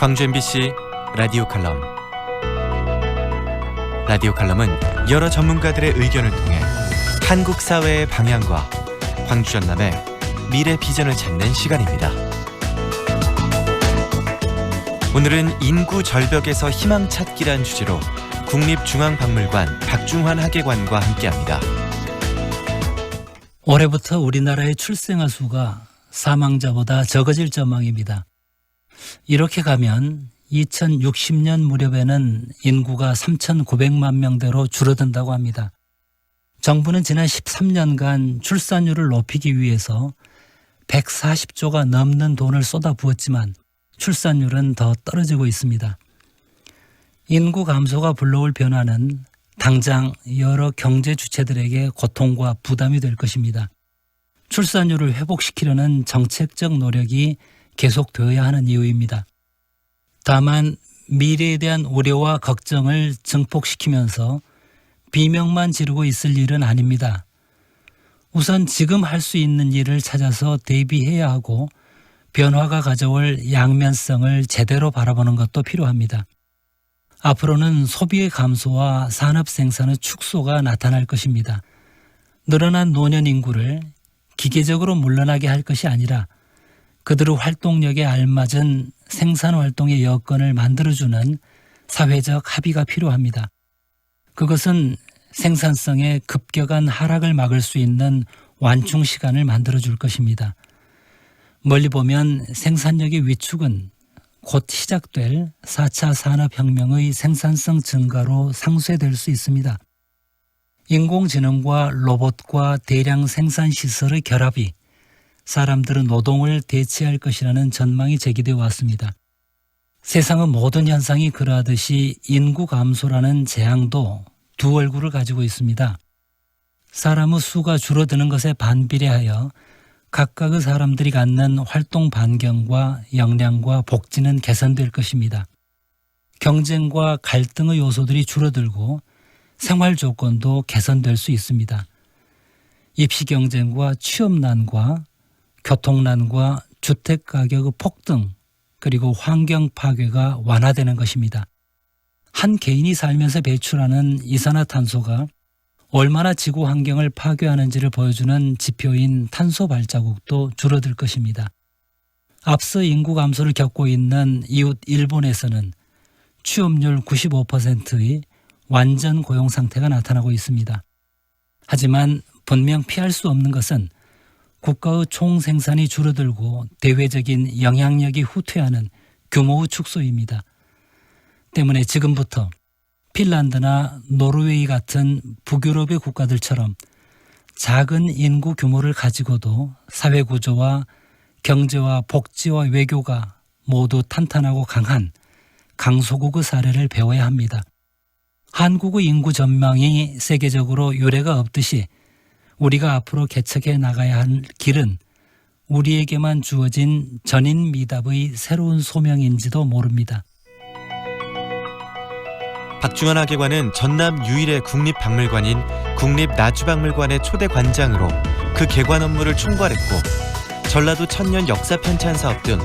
광주 MBC 라디오 칼럼 라디오 칼럼은 여러 전문가들의 의견을 통해 한국 사회의 방향과 광주 전남의 미래 비전을 찾는 시간입니다. 오늘은 인구 절벽에서 희망 찾기란 주제로 국립중앙박물관 박중환 학예관과 함께합니다. 올해부터 우리나라의 출생아 수가 사망자보다 적어질 전망입니다. 이렇게 가면 2060년 무렵에는 인구가 3,900만 명대로 줄어든다고 합니다. 정부는 지난 13년간 출산율을 높이기 위해서 140조가 넘는 돈을 쏟아부었지만 출산율은 더 떨어지고 있습니다. 인구 감소가 불러올 변화는 당장 여러 경제 주체들에게 고통과 부담이 될 것입니다. 출산율을 회복시키려는 정책적 노력이 계속되어야 하는 이유입니다. 다만 미래에 대한 우려와 걱정을 증폭시키면서 비명만 지르고 있을 일은 아닙니다. 우선 지금 할 수 있는 일을 찾아서 대비해야 하고 변화가 가져올 양면성을 제대로 바라보는 것도 필요합니다. 앞으로는 소비의 감소와 산업 생산의 축소가 나타날 것입니다. 늘어난 노년 인구를 기계적으로 물러나게 할 것이 아니라 그들의 활동력에 알맞은 생산 활동의 여건을 만들어주는 사회적 합의가 필요합니다. 그것은 생산성의 급격한 하락을 막을 수 있는 완충 시간을 만들어 줄 것입니다. 멀리 보면 생산력의 위축은 곧 시작될 4차 산업혁명의 생산성 증가로 상쇄될 수 있습니다. 인공지능과 로봇과 대량 생산 시설의 결합이 사람들은 노동을 대체할 것이라는 전망이 제기되어 왔습니다. 세상의 모든 현상이 그러하듯이 인구 감소라는 재앙도 두 얼굴을 가지고 있습니다. 사람의 수가 줄어드는 것에 반비례하여 각각의 사람들이 갖는 활동 반경과 역량과 복지는 개선될 것입니다. 경쟁과 갈등의 요소들이 줄어들고 생활 조건도 개선될 수 있습니다. 입시 경쟁과 취업난과 교통난과 주택 가격의 폭등 그리고 환경 파괴가 완화되는 것입니다. 한 개인이 살면서 배출하는 이산화탄소가 얼마나 지구 환경을 파괴하는지를 보여주는 지표인 탄소 발자국도 줄어들 것입니다. 앞서 인구 감소를 겪고 있는 이웃 일본에서는 취업률 95%의 완전 고용 상태가 나타나고 있습니다. 하지만 분명 피할 수 없는 것은 국가의 총 생산이 줄어들고 대외적인 영향력이 후퇴하는 규모의 축소입니다. 때문에 지금부터 핀란드나 노르웨이 같은 북유럽의 국가들처럼 작은 인구 규모를 가지고도 사회 구조와 경제와 복지와 외교가 모두 탄탄하고 강한 강소국의 사례를 배워야 합니다. 한국의 인구 전망이 세계적으로 유례가 없듯이 우리가 앞으로 개척해 나가야 할 길은 우리에게만 주어진 전인 미답의 새로운 소명인지도 모릅니다. 박중환 학예관은 전남 유일의 국립박물관인 국립나주박물관의 초대 관장으로 그 개관 업무를 총괄했고 전라도 천년 역사 편찬 사업 등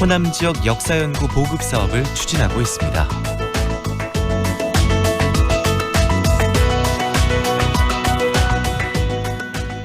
호남 지역 역사 연구 보급 사업을 추진하고 있습니다.